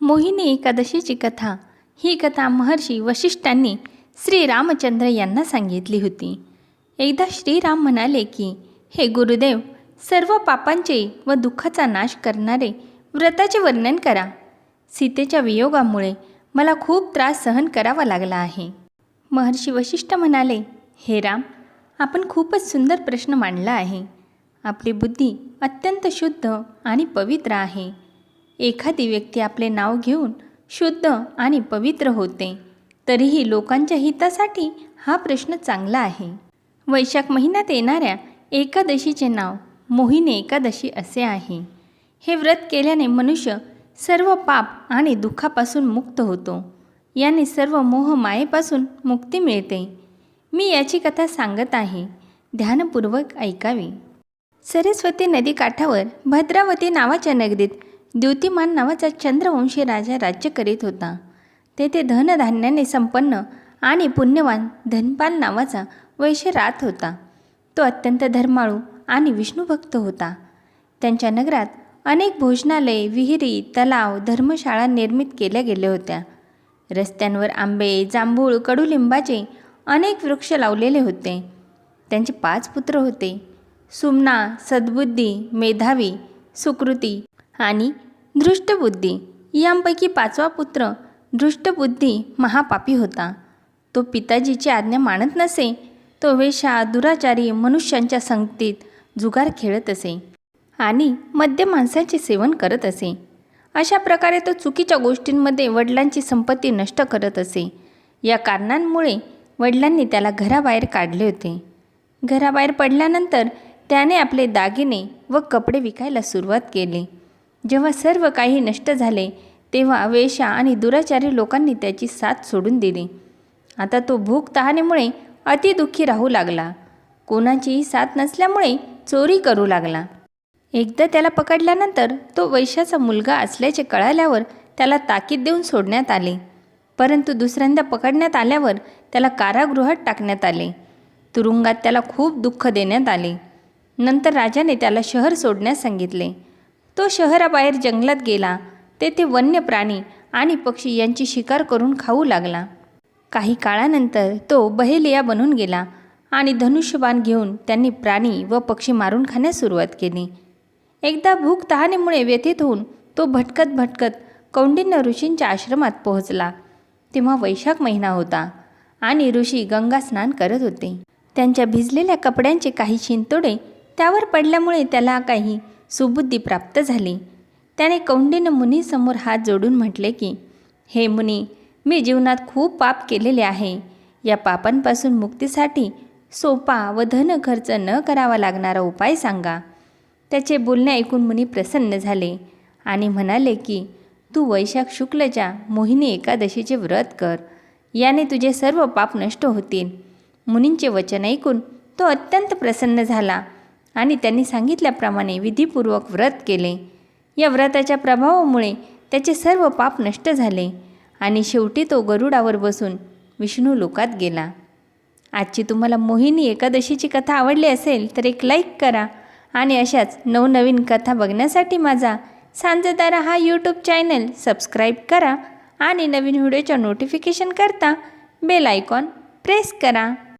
मोहिनी एकादशीची कथा. ही कथा महर्षी वशिष्ठांनी श्री रामचंद्र यांना सांगितली होती. एकदा श्रीराम म्हणाले की हे गुरुदेव सर्व पापांचे व दुःखाचा नाश करणारे व्रताचे वर्णन करा. सीतेच्या वियोगामुळे मला खूप त्रास सहन करावा लागला आहे. महर्षी वशिष्ठ म्हणाले हे राम आपण खूपच सुंदर प्रश्न मांडला आहे. आपली बुद्धी अत्यंत शुद्ध आणि पवित्र आहे. एखादी व्यक्ती आपले नाव घेऊन शुद्ध आणि पवित्र होते तरीही लोकांच्या हितासाठी हा प्रश्न चांगला आहे. वैशाख महिन्यात येणाऱ्या एकादशीचे नाव मोहिनी एकादशी असे आहे. हे व्रत केल्याने मनुष्य सर्व पाप आणि दुःखापासून मुक्त होतो. याने सर्व मोह मायेपासून मुक्ती मिळते. मी याची कथा सांगत आहे. ध्यानपूर्वक ऐकावी. सरस्वती नदीकाठावर भद्रावती नावाच्या नगरीत द्युतिमान नावाचा चंद्रवंशी राजा राज्य करीत होता. तेथे धनधान्याने संपन्न आणि पुण्यवान धनपाल नावाचा वैश्य राहत होता. तो अत्यंत धर्माळू आणि विष्णुभक्त होता. त्यांच्या नगरात अनेक भोजनालये विहिरी तलाव धर्मशाळा निर्मित केल्या गेल्या होत्या. रस्त्यांवर आंबे जांभूळ कडुलिंबाचे अनेक वृक्ष लावलेले होते. त्यांचे पाच पुत्र होते. सुमना सद्बुद्धी मेधावी सुकृती आणि धृष्टबुद्धी. यांपैकी पाचवा पुत्र धृष्टबुद्धी महापापी होता. तो पिताजीची आज्ञा मानत नसे तो वेशा दुराचारी मनुष्यांच्या संगतीत जुगार खेळत असे आणि मद्य माणसाचे सेवन करत असे. अशा प्रकारे तो चुकीच्या गोष्टींमध्ये वडिलांची संपत्ती नष्ट करत असे. या कारणांमुळे वडिलांनी त्याला घराबाहेर काढले होते. घराबाहेर पडल्यानंतर त्याने आपले दागिने व कपडे विकायला सुरुवात केली. जेव्हा सर्व काही नष्ट झाले तेव्हा वेशा आणि दुराचारी लोकांनी त्याची साथ सोडून दिली. आता तो भूक तहानेमुळे अतिदुःखी राहू लागला. कोणाचीही साथ नसल्यामुळे चोरी करू लागला. एकदा त्याला पकडल्यानंतर तो वैशाचा मुलगा असल्याचे कळाल्यावर त्याला ताकीद देऊन सोडण्यात आले. परंतु दुसऱ्यांदा पकडण्यात आल्यावर त्याला कारागृहात टाकण्यात आले. तुरुंगात त्याला खूप दुःख देण्यात आले. नंतर राजाने त्याला शहर सोडण्यास सांगितले. तो शहराबाहेर जंगलात गेला. तेथे वन्य प्राणी आणि पक्षी यांची शिकार करून खाऊ लागला. काही काळानंतर तो बहेलिया बनून गेला आणि धनुष्यबाण घेऊन त्यांनी प्राणी व पक्षी मारून खाण्यास सुरुवात केली. एकदा भूक तहानेमुळे व्यथित होऊन तो भटकत भटकत कौंडिन्य ऋषींच्या आश्रमात पोहोचला. तेव्हा वैशाख महिना होता आणि ऋषी गंगा स्नान करत होते. त्यांच्या भिजलेल्या कपड्यांचे काही शिंतोडे त्यावर पडल्यामुळे त्याला काही सुबुद्धी प्राप्त झाली. त्याने कौंडिन्य मुनीसमोर हात जोडून म्हटले की हे मुनी मी जीवनात खूप पाप केलेले आहे. या पापांपासून मुक्तीसाठी सोपा व धन खर्च न करावा लागणारा उपाय सांगा. त्याचे बोलणे ऐकून मुनी प्रसन्न झाले आणि म्हणाले की तू वैशाख शुक्लच्या मोहिनी एकादशीचे व्रत कर. याने तुझे सर्व पाप नष्ट होतील. मुनींचे वचन ऐकून तो अत्यंत प्रसन्न झाला आणि त्यांनी सांगितल्याप्रमाणे विधीपूर्वक व्रत केले. या व्रताच्या प्रभावामुळे त्याचे सर्व पाप नष्ट झाले आणि शेवटी तो गरुडावर बसून विष्णू लोकात गेला. आजची तुम्हाला मोहिनी एकादशीची कथा आवडली असेल तर एक लाईक करा आणि अशाच नवनवीन कथा बघण्यासाठी माझा सांजदारा हा यूट्यूब चॅनल सबस्क्राईब करा आणि नवीन व्हिडिओच्या नोटिफिकेशन करता बेल आयकॉन प्रेस करा.